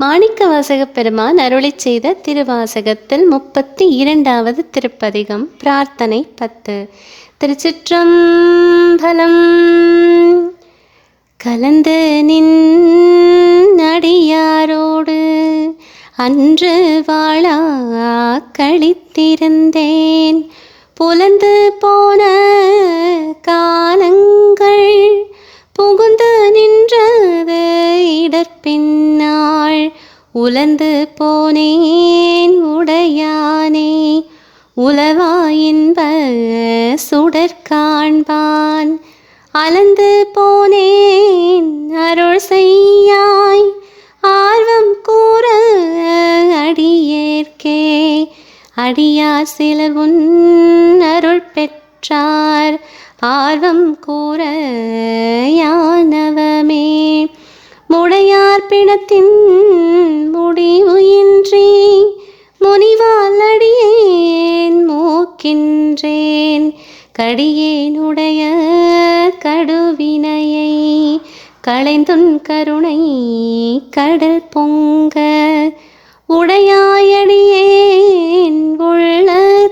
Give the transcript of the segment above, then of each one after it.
மாணிக்க வாசக பெருமான் அருளை செய்த திருவாசகத்தில் முப்பத்தி இரண்டாவது திருப்பதிகம் பிரார்த்தனை பத்து. திருச்சிற்றம்பலம் கலந்து நின் அடியாரோடு அன்று வாழா கழித்திருந்தேன் புலந்து போன காலங்கள் புகுந்து நின்றது இடற்பின் உலந்து போனேன் உடையானே உலவாயின்ப சுடர் காண்பான் அலந்து போனேன் அருள் செய்யாய் ஆர்வம் கூற அடியேற்கே. அடியார் சிலர் உன் அருள் பெற்றார் ஆர்வம் கூற யானவமே முடையார் பிணத்தின் முடிவு இன்றி முனிவால் அடியேன் மூக்கின்றேன். கடியேனுடைய கடுவினையை களைந்துன் கருணை கடல் பொங்க. உடையாயடியேன் உள்ள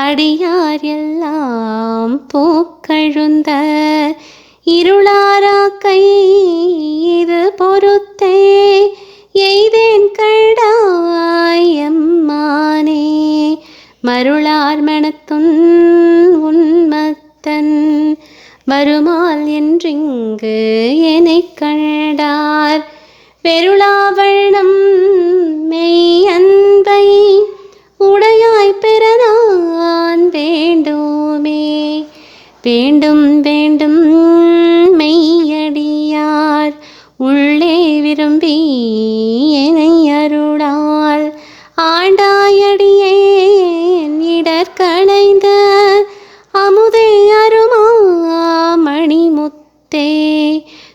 அடியார் எல்லாம் பூக்கழுந்த இருளாரா கை இது பொறுத்தே எய்தேன் கடாய் மருளார் மனத்துன் உன்மத்தன் வருமால் என்றிங்கு என்னை கண்டார். பெருளாவண்ணம் மெய்யன் வேண்டும் வேண்டும் மெய்யடியார். உள்ளே விரும்பி என்னை அருளால் ஆண்டாயடியேன் இடர்கணைந்த அமுதே அருமா மணிமுத்தே.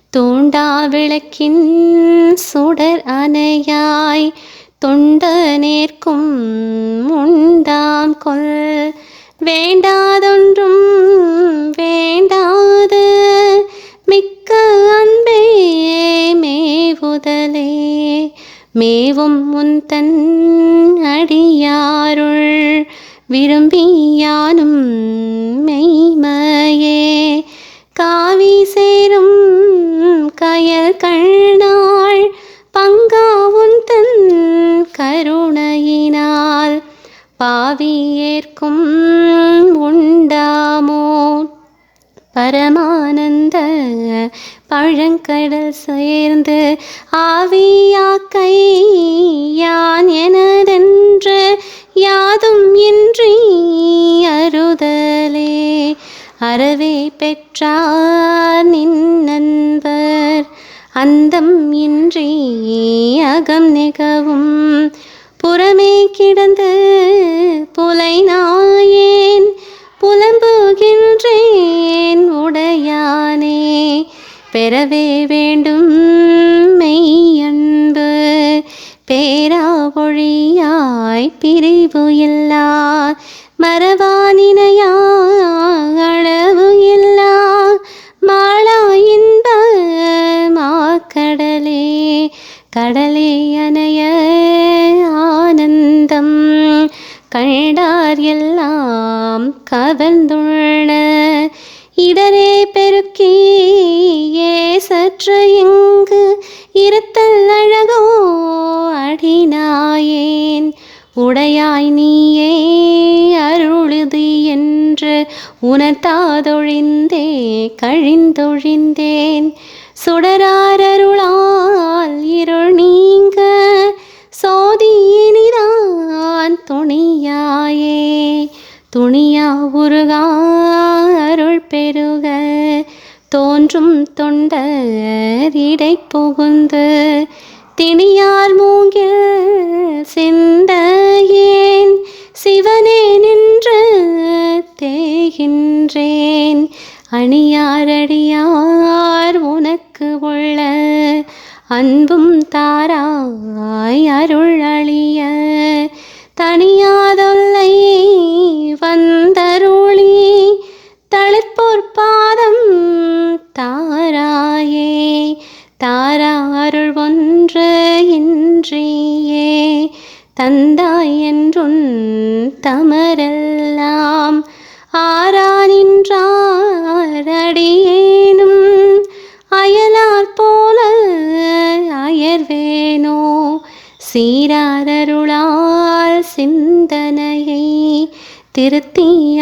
தூண்டா விளக்கின் சுடர் அணையாய் தொண்ட மேவும் முந்தன் அடியாருள். விரும்பியானும் மெய்மையே. காவி சேரும் கயல் கண்ணா கடல் சேர்ந்து ஆவியாக்கை யான் எனதென்று யாதும் இன்றி அறுதலே அறவே பெற்றார் நின் நண்பர் அந்தம் இன்றி அகம் நிகவும். புறமே கிடந்து புலை நாயேன் புலம்புகின்றேன் உடையானே. பெறவே வேண்டும். மெய்யன்பு பேராவொழியாய் பிரிவு இல்லா மரபானினையா அளவு இல்லா மாளா இன்ப மாக்கடலே கடலே அணைய ஆனந்தம். கண்டார் எல்லாம் கவர்ந்துள்ள இடரே பெருக்கே சற்று இங்கு இருத்தல் அழகோ அடினாயேன். உடையாய் நீயே அருளுது என்று உணர்த்தாதொழிந்தே கழிந்தொழிந்தேன். சுடராரருளால் இருள் நீங்க சோதியினிதான் துணியாயே. துணியா உருகா அருள் பெருக தோன்றும் தொண்டரிடை புகுந்து திணியார் மூங்கில் சிந்தையேன் சிவனே நின்று தேகின்றேன். அணியாரடியார் உனக்கு உள்ள அன்பும் தாராய் அருள் அழிய தந்தாய் தமரெல்லாம் ஆரா நின்றார் அயலார் போல அயர்வேனோ சீராரருளால் சிந்தனையை திருத்தி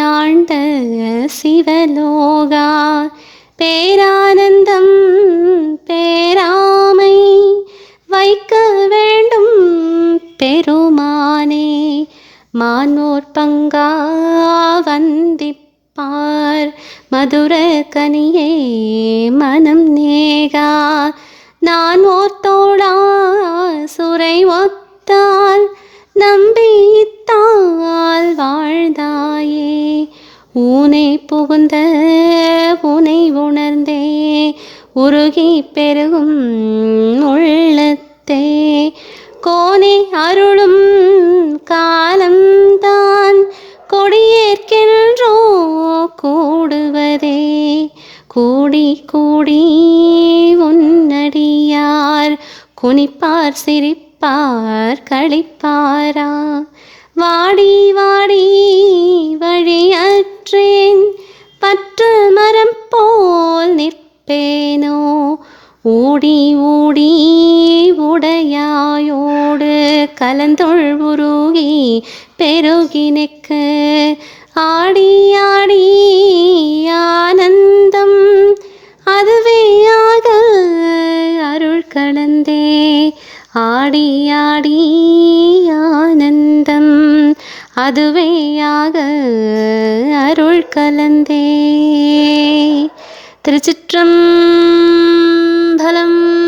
சிவலோகா. பேரானந்தம் பேரா மானோர் பங்கா வந்திப்பார். மதுர கனியே மனம் நேகா. நான் ஓர்த்தோடா சுரை ஒத்தால் நம்பித்தால் வாழ்ந்தாயே. ஊனை புகுந்த உனை உணர்ந்தே உருகி பெருகும் உள்ளத்தே. கோனை அருளும் காலம் கொடியேற்கின்றோ கூடுவதே. கூடி கூடி உன்னடியார் குனிப்பார் சிரிப்பார் கழிப்பாரா வாடி வாடி வழியற்றேன் பற்று மரம் போல் நிற்பேனோ. ஓடி ஓடி உடையாயோடு கலந்தொள் உருகி பெருகினுக்கு ஆடி ஆடி ஆனந்தம். அதுவே ஆக அருள் கடந்தே. ஆடி ஆடி ஆனந்தம். அதுவேயாக அருள் கலந்தே. திருச்சிற்றம்பலம்